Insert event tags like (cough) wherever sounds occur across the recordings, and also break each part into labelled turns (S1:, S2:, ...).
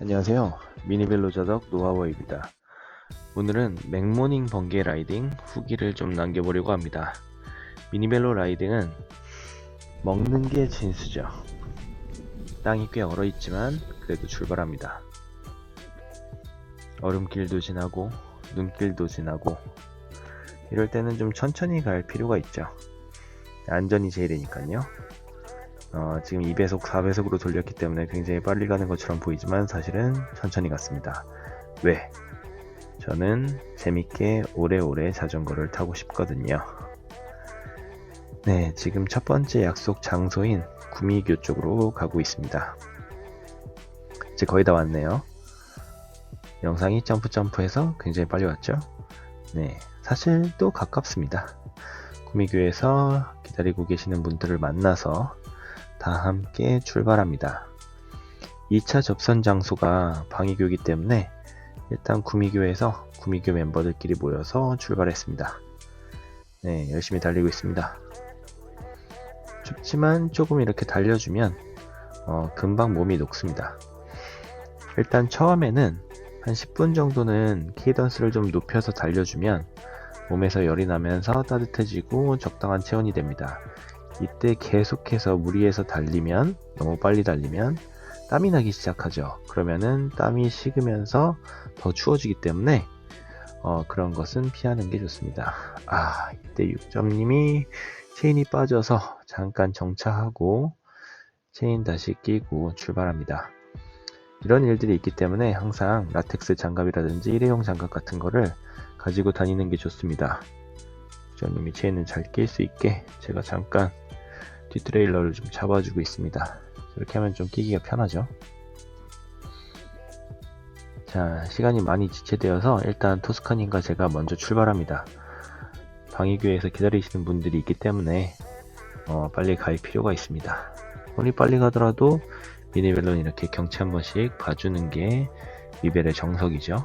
S1: 안녕하세요. 미니벨로 자덕 노하워입니다. 오늘은 맥모닝 번개 라이딩 후기를 좀 남겨보려고 합니다. 미니벨로 라이딩은 먹는 게 진수죠. 땅이 꽤 얼어 있지만 그래도 출발합니다. 얼음길도 지나고 눈길도 지나고 이럴 때는 좀 천천히 갈 필요가 있죠. 안전이 제일이니까요. 어, 지금 2배속, 4배속으로 돌렸기 때문에 굉장히 빨리 가는 것처럼 보이지만 사실은 천천히 갔습니다. 왜? 저는 재밌게 오래오래 자전거를 타고 싶거든요. 네, 지금 첫 번째 약속 장소인 구미교 쪽으로 가고 있습니다. 이제 거의 다 왔네요. 영상이 점프 점프해서 굉장히 빨리 왔죠? 네, 사실 또 가깝습니다. 구미교에서 기다리고 계시는 분들을 만나서 다 함께 출발합니다. 2차 접선 장소가 방위교이기 때문에 일단 구미교에서 구미교 멤버들끼리 모여서 출발했습니다. 네, 열심히 달리고 있습니다. 춥지만 조금 이렇게 달려주면 어, 금방 몸이 녹습니다. 일단 처음에는 한 10분 정도는 케이던스를 좀 높여서 달려주면 몸에서 열이 나면서 따뜻해지고 적당한 체온이 됩니다. 이때 계속해서 무리해서 달리면 너무 빨리 달리면 땀이 나기 시작하죠. 그러면은 땀이 식으면서 더 추워지기 때문에 어, 그런 것은 피하는 게 좋습니다. 아 이때 6점님이 체인이 빠져서 잠깐 정차하고 체인 다시 끼고 출발합니다. 이런 일들이 있기 때문에 항상 라텍스 장갑이라든지 일회용 장갑 같은 거를 가지고 다니는 게 좋습니다. 주님이 체인을 잘 낄 수 있게 제가 잠깐 뒷트레일러를 좀 잡아주고 있습니다. 이렇게 하면 좀 끼기가 편하죠. 자, 시간이 많이 지체되어서 일단 토스카님과 제가 먼저 출발합니다. 방위교에서 기다리시는 분들이 있기 때문에 어, 빨리 갈 필요가 있습니다. 우리 빨리 가더라도 미니벨론 이렇게 경치 한 번씩 봐주는 게 미벨의 정석이죠.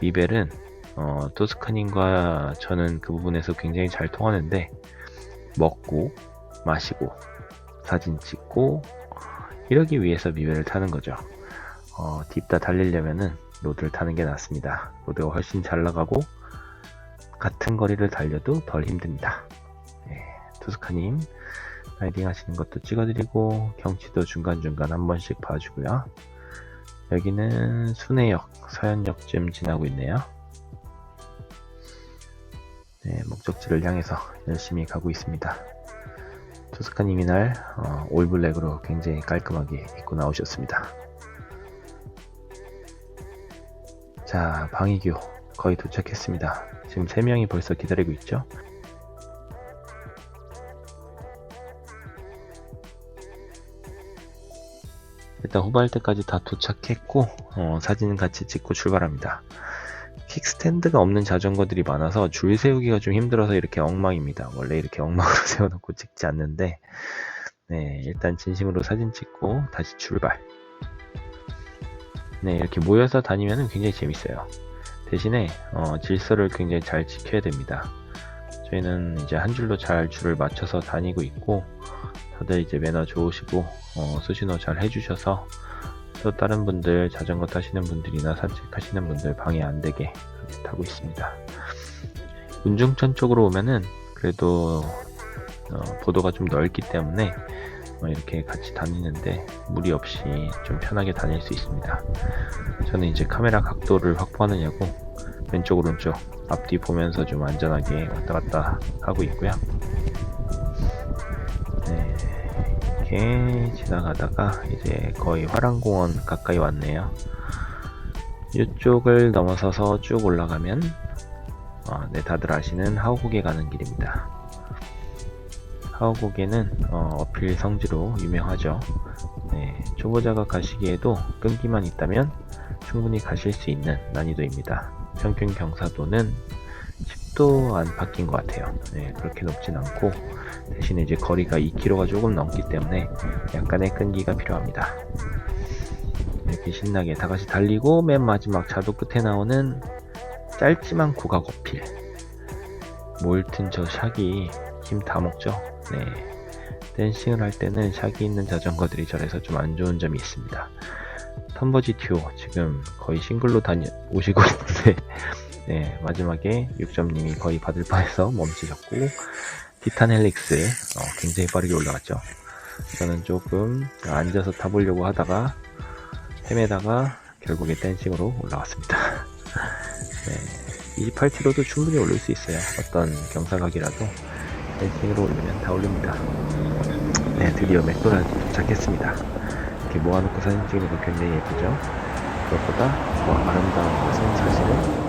S1: 미벨은 어, 토스카님과 저는 그 부분에서 굉장히 잘 통하는데 먹고 마시고 사진 찍고 이러기 위해서 미벨을 타는 거죠. 어, 딥다 달리려면은 로드를 타는 게 낫습니다. 로드가 훨씬 잘 나가고 같은 거리를 달려도 덜 힘듭니다. 네, 투스카님 라이딩 하시는 것도 찍어드리고 경치도 중간중간 한 번씩 봐주고요. 여기는 순회역, 서현역쯤 지나고 있네요. 네, 목적지를 향해서 열심히 가고 있습니다. 투스카님 이 날 어, 올블랙으로 굉장히 깔끔하게 입고 나오셨습니다. 자, 방위교 거의 도착했습니다. 지금 3명이 벌써 기다리고 있죠? 일단 후발 때까지 다 도착했고 어, 사진 같이 찍고 출발합니다. 킥스탠드가 없는 자전거들이 많아서 줄 세우기가 좀 힘들어서 이렇게 엉망입니다. 원래 이렇게 엉망으로 (laughs) 세워놓고 찍지 않는데 네, 일단 진심으로 사진 찍고 다시 출발. 네, 이렇게 모여서 다니면 굉장히 재밌어요. 대신에 어, 질서를 굉장히 잘 지켜야 됩니다. 저희는 이제 한 줄로 잘 줄을 맞춰서 다니고 있고 다들 이제 매너 좋으시고 어, 수신호 잘 해주셔서 또 다른 분들 자전거 타시는 분들이나 산책하시는 분들 방해 안 되게 타고 있습니다. 운중천 쪽으로 오면은 그래도 어, 보도가 좀 넓기 때문에 어, 이렇게 같이 다니는데 무리 없이 좀 편하게 다닐 수 있습니다. 저는 이제 카메라 각도를 확보하느냐고 왼쪽 오른쪽 앞뒤 보면서 좀 안전하게 왔다 갔다 하고 있고요. 네, 이렇게 지나가다가 이제 거의 화랑공원 가까이 왔네요. 이쪽을 넘어서서 쭉 올라가면 어, 네, 다들 아시는 하우국에 가는 길입니다. 하우국에는 어, 필 성지로 유명하죠. 네, 초보자가 가시기에도 끈기만 있다면 충분히 가실 수 있는 난이도입니다. 평균 경사도는 10도 안 바뀐 것 같아요. 네, 그렇게 높진 않고 대신에 이제 거리가 2km가 조금 넘기 때문에 약간의 끈기가 필요합니다. 이렇게 신나게 다 같이 달리고 맨 마지막 자도 끝에 나오는 짧지만 고각 어필. 몰튼 저 샥이 힘 다 먹죠. 네. 댄싱을 할 때는 샥이 있는 자전거들이 저래서 좀 안 좋은 점이 있습니다. 텀버지 듀오 지금 거의 싱글로 다니 오시고 있는데 네, 마지막에 6점님이 거의 받을 바에서 멈추셨고 티탄 헬릭스 어, 굉장히 빠르게 올라갔죠. 저는 조금 앉아서 타보려고 하다가 헤매다가 결국에 댄싱으로 올라왔습니다. (laughs) 네, 28km도 충분히 올릴 수 있어요. 어떤 경사각이라도 댄싱으로 올리면 다 올립니다. 네, 드디어 맥도날드 도착했습니다. 이렇게 모아놓고 사진 찍는 거 굉장히 예쁘죠? 그것보다 더 아름다운 것은 사실은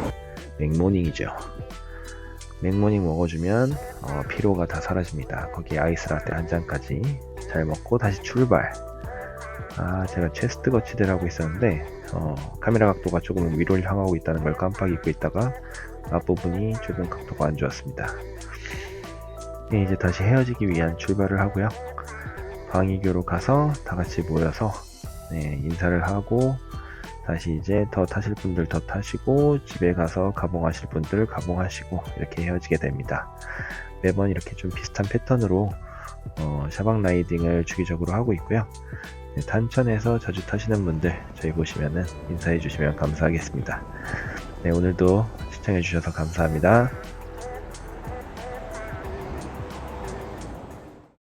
S1: 맥모닝이죠. 맥모닝 먹어주면 어, 피로가 다 사라집니다. 거기에 아이스 라떼 한 잔까지 잘 먹고 다시 출발. 아, 제가 체스트 거치대를 하고 있었는데 어, 카메라 각도가 조금 위로를 향하고 있다는 걸 깜빡 잊고 있다가 앞부분이 조금 각도가 안 좋았습니다. 네, 이제 다시 헤어지기 위한 출발을 하고요. 방위교로 가서 다 같이 모여서 네, 인사를 하고 다시 이제 더 타실 분들 더 타시고 집에 가서 가봉하실 분들 가봉하시고 이렇게 헤어지게 됩니다. 매번 이렇게 좀 비슷한 패턴으로 어, 샤방 라이딩을 주기적으로 하고 있고요. 네, 단천에서 자주 타시는 분들 저희 보시면은 인사해 주시면 감사하겠습니다. 네, 오늘도 시청해 주셔서 감사합니다.